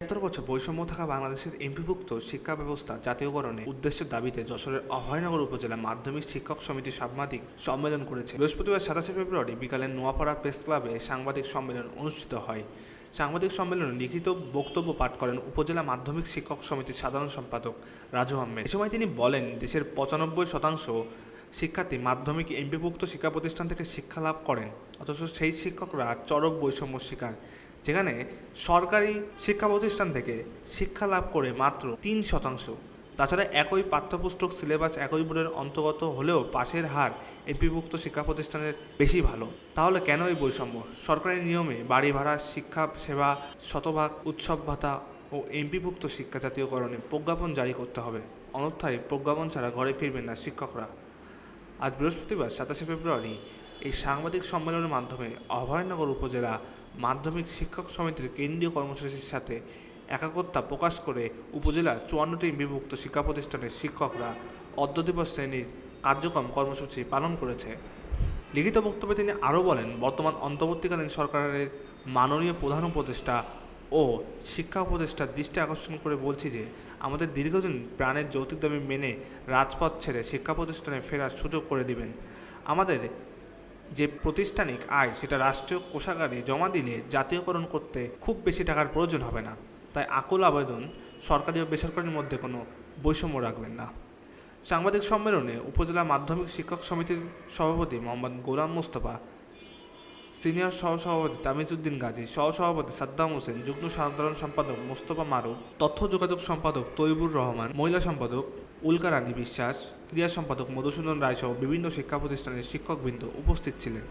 সত্তর বছর বৈষম্য থাকা বাংলাদেশের এমপিভুক্ত শিক্ষা ব্যবস্থা জাতীয়করণে উদ্দেশ্যের দাবিতে যশোরের অভয়নগর উপজেলা মাধ্যমিক শিক্ষক সমিতি সাংবাদিক সম্মেলন করেছে। বৃহস্পতিবার সাতাশে ফেব্রুয়ারি বিকালে নোয়াপাড়া প্রেস ক্লাবে সাংবাদিক সম্মেলন অনুষ্ঠিত হয়। সাংবাদিক সম্মেলনে লিখিত বক্তব্য পাঠ করেন উপজেলা মাধ্যমিক শিক্ষক সমিতির সাধারণ সম্পাদক রাজু আহমেদ। এ সময় তিনি বলেন, দেশের পঁচানব্বই শতাংশ শিক্ষার্থী মাধ্যমিক এমপিভুক্ত শিক্ষা প্রতিষ্ঠান থেকে শিক্ষা লাভ করেন, অথচ সেই শিক্ষকরা চরক বৈষম্য শিকার, যেখানে সরকারি শিক্ষা প্রতিষ্ঠান থেকে শিক্ষা লাভ করে মাত্র তিন শতাংশ। তাছাড়া একই পাঠ্যপুস্তক সিলেবাস একই বোর্ডের অন্তর্গত হলেও পাশের হার এমপিভুক্ত শিক্ষা প্রতিষ্ঠানের বেশি ভালো। তাহলে কেন এই বৈষম্য? সরকারি নিয়মে বাড়ি ভাড়া, শিক্ষা সেবা, শতভাগ উৎসব ভাতা ও এমপিভুক্ত শিক্ষা জাতীয়করণে প্রজ্ঞাপন জারি করতে হবে। অন্যথায় প্রজ্ঞাপন ছাড়া ঘরে ফিরবেন না শিক্ষকরা। আজ বৃহস্পতিবার সাতাশে ফেব্রুয়ারি এই সাংবাদিক সম্মেলনের মাধ্যমে অভয়নগর উপজেলা মাধ্যমিক শিক্ষক সমিতির কেন্দ্রীয় কর্মসূচির সাথে একাকত্তা প্রকাশ করে উপজেলা চুয়ান্নটি বিভক্ত শিক্ষা প্রতিষ্ঠানের শিক্ষকরা অর্ধ দিবস শ্রেণির কার্যক্রম কর্মসূচি পালন করেছে। লিখিত বক্তব্যে তিনি আরও বলেন, বর্তমান অন্তর্বর্তীকালীন সরকারের মাননীয় প্রধান উপদেষ্টা ও শিক্ষা উপদেষ্টার দৃষ্টি আকর্ষণ করে বলছি যে, আমাদের দীর্ঘদিন প্রাণের যৌতিক দাবি মেনে রাজপথ ছেড়ে শিক্ষা প্রতিষ্ঠানে ফেরার সুযোগ করে দিবেন। আমাদের যে প্রতিষ্ঠানিক আয়, সেটা রাষ্ট্রীয় কোষাগারে জমা দিলে জাতীয়করণ করতে খুব বেশি টাকার প্রয়োজন হবে না। তাই আকুল আবেদন সরকারি ও বেসরকারির মধ্যে কোনো বৈষম্য রাখবেন না। সাংবাদিক সম্মেলনে উপজেলা মাধ্যমিক শিক্ষক সমিতির সভাপতি মোহাম্মদ গোলাম মোস্তফা সিনিয়র সহসভাপতি তামিজউদ্দিন গাজী, সহসভাপতি সাদ্দাম হোসেন, যুগ্ম সাধারণ সম্পাদক মোস্তফা মারুফ তথ্য যোগাযোগ সম্পাদক তৈবুর রহমান, মহিলা সম্পাদক উল্কা রানী বিশ্বাস, ক্রীড়া সম্পাদক মধুসূদন রায়সহ বিভিন্ন শিক্ষা প্রতিষ্ঠানের শিক্ষকবৃন্দ উপস্থিত ছিলেন।